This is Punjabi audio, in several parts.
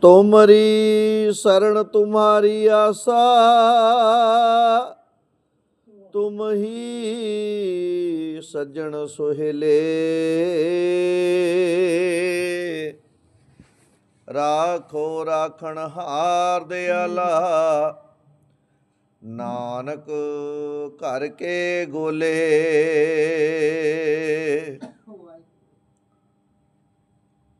ਤੁਮਰੀ ਸਰਣ ਤੁਮਾਰੀ ਆਸਾ ਤੁਮ ਹੀ ਸੱਜਣ ਸੁਹੇਲੇ। ਰਾਖੋ ਰਾਖਣ ਹਾਰ ਦਿਆਲਾ ਨਾਨਕ ਘਰ ਕੇ ਗੋਲੇ।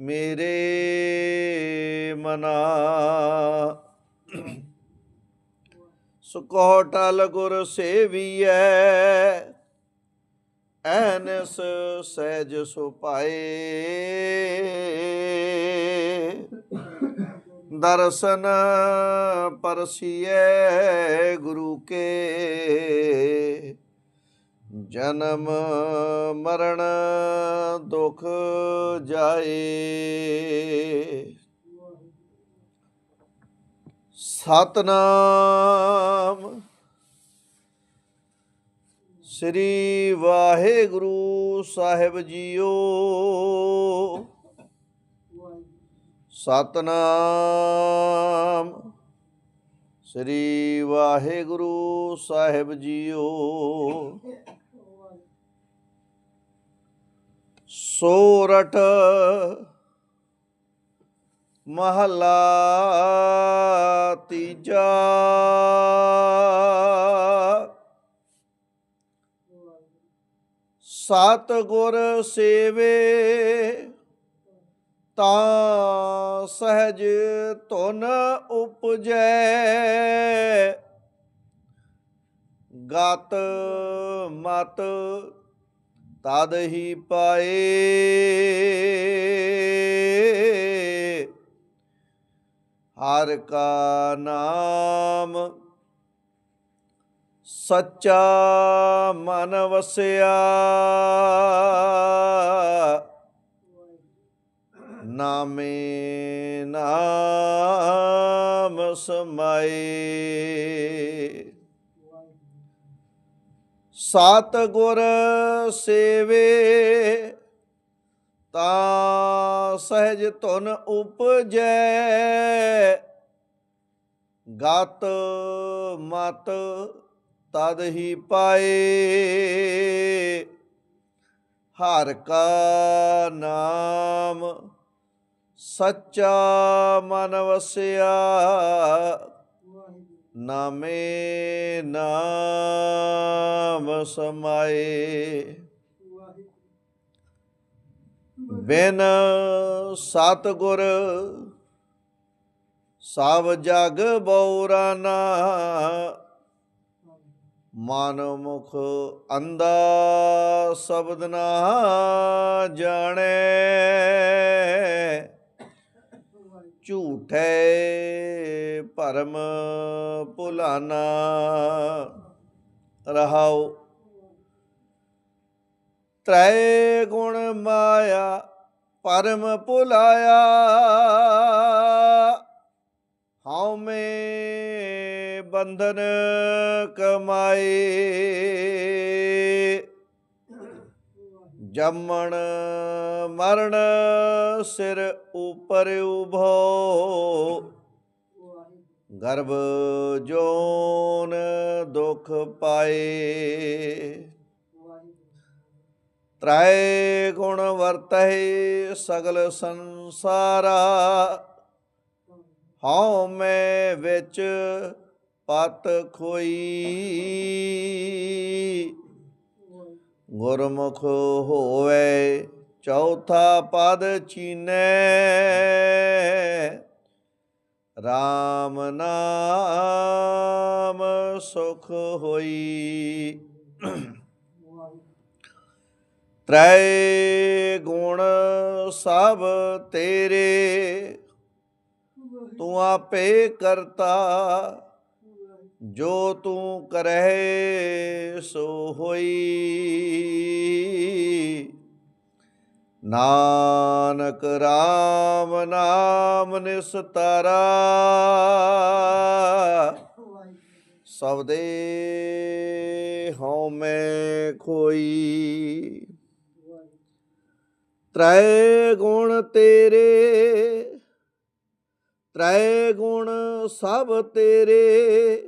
ਮੇਰੇ ਮਨਾ। ਸੁਕੋ ਟਲ ਗੁਰ ਸੇਵੀਐ ਐਨਸ ਸਹਿਜ ਸੁਪਾਏ। ਦਰਸ਼ਨ ਪਰਸੀਏ ਗੁਰੂ ਕੇ। ਜਨਮ ਮਰਨ ਦੁਖ ਜਾਏ। ਸਤਨਾਮ ਸ੍ਰੀ ਵਾਹਿਗੁਰੂ ਸਾਹਿਬ ਜੀਓ। ਸਤਨਾਮ ਸ੍ਰੀ ਵਾਹਿਗੁਰੂ ਸਾਹਿਬ ਜੀਓ। ਸੋਰਠ ਮਹਲਾ ਤੀਜਾ। ਸਤ ਗੁਰ ਸੇਵੇ ਤਾਂ ਸਹਿਜ ਧੁਨ ਉਪਜੈ। ਗਤ ਮਤ ਤਦ ਹੀ ਪਾਏ। ਹਰ ਕਾ ਨਾਮ ਸੱਚਾ ਮਨ ਵਸਿਆ। ਨਾਮੇ ਨਾਮ ਸਮਾਏ। ਸਤ ਗੁਰ ਸੇਵੇ, ਤਾਂ ਸਹਿਜ ਧੁਨ ਉਪਜੈ। ਗਤ ਮਤ ਤਦ ਹੀ ਪਾਏ। ਹਰ ਕਾ ਨਾਮ ਸੱਚਾ ਮਨ ਵਸਿਆ। ਨਾਮੇ ਨਾਮ ਸਮਾਏ। ਬਿਨ ਸਤਗੁਰ ਸਭ ਜਗ ਬੌਰਾਨਾ ਮਨ ਮੁਖ ਅੰਦਾ ਸ਼ਬਦ ਨਾ ਜਾਣੇ। ਝੂਠੇ ਭਰਮ ਭੁਲਾਨਾ। ਰਹਾਓ। ਤ੍ਰੈ ਗੁਣ ਮਾਇਆ ਪਰਮ ਭੁਲਾਇਆ। ਹਉ ਮੇ ਬੰਧਨ ਕਮਾਏ। ਜੰਮਣ ਮਰਨ ਸਿਰ ਉਪਰ ਉਭੋ। ਗਰਭ ਜੋਨ ਦੁਖ ਪਾਏ। ਤ੍ਰੈ ਗੁਣ ਵਰਤਹਿ ਸਗਲ ਸੰਸਾਰਾ। ਹਉ ਮੈਂ ਵਿੱਚ ਪਤ ਖੋਈ। ਗੁਰਮੁਖ ਹੋਵੇ, ਚੌਥਾ ਪਦ ਚੀਨੈ। RAM ਨਾਮ ਸੁਖ ਹੋਈ। ਤ੍ਰੈ ਗੁਣ ਸਭ ਤੇਰੇ। ਤੂੰ ਆਪੇ ਕਰਤਾ ਜੋ ਤੂੰ ਕਰਹਿ, ਸੋ ਹੋਈ। ਨਾਨਕ RAM ਨਾਮ ਨਿਸਤਾਰਾ। ਸਬਦੇ ਹਉ ਮੈਂ ਖੋਈ। ਤ੍ਰੈ ਗੁਣ ਤੇਰੇ, ਤ੍ਰੈ ਗੁਣ ਸਭ ਤੇਰੇ।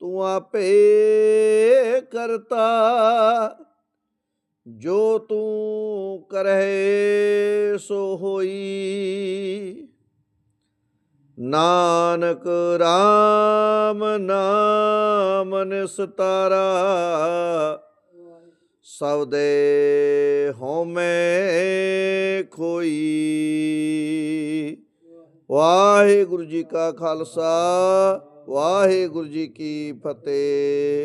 ਤੂੰ ਆਪੇ ਕਰਤਾ, ਜੋ ਤੂੰ ਕਰਹਿ ਸੋ ਹੋਈ। ਨਾਨਕ RAM ਨਾਮ ਨਿਸਤਾਰਾ, ਸਬਦੇ ਹਉਮੈ ਖੋਈ। ਵਾਹਿਗੁਰੂ ਜੀ ਕਾ ਖਾਲਸਾ। ਵਾਹਿਗੁਰੂ ਜੀ ਕੀ ਫਤਿਹ।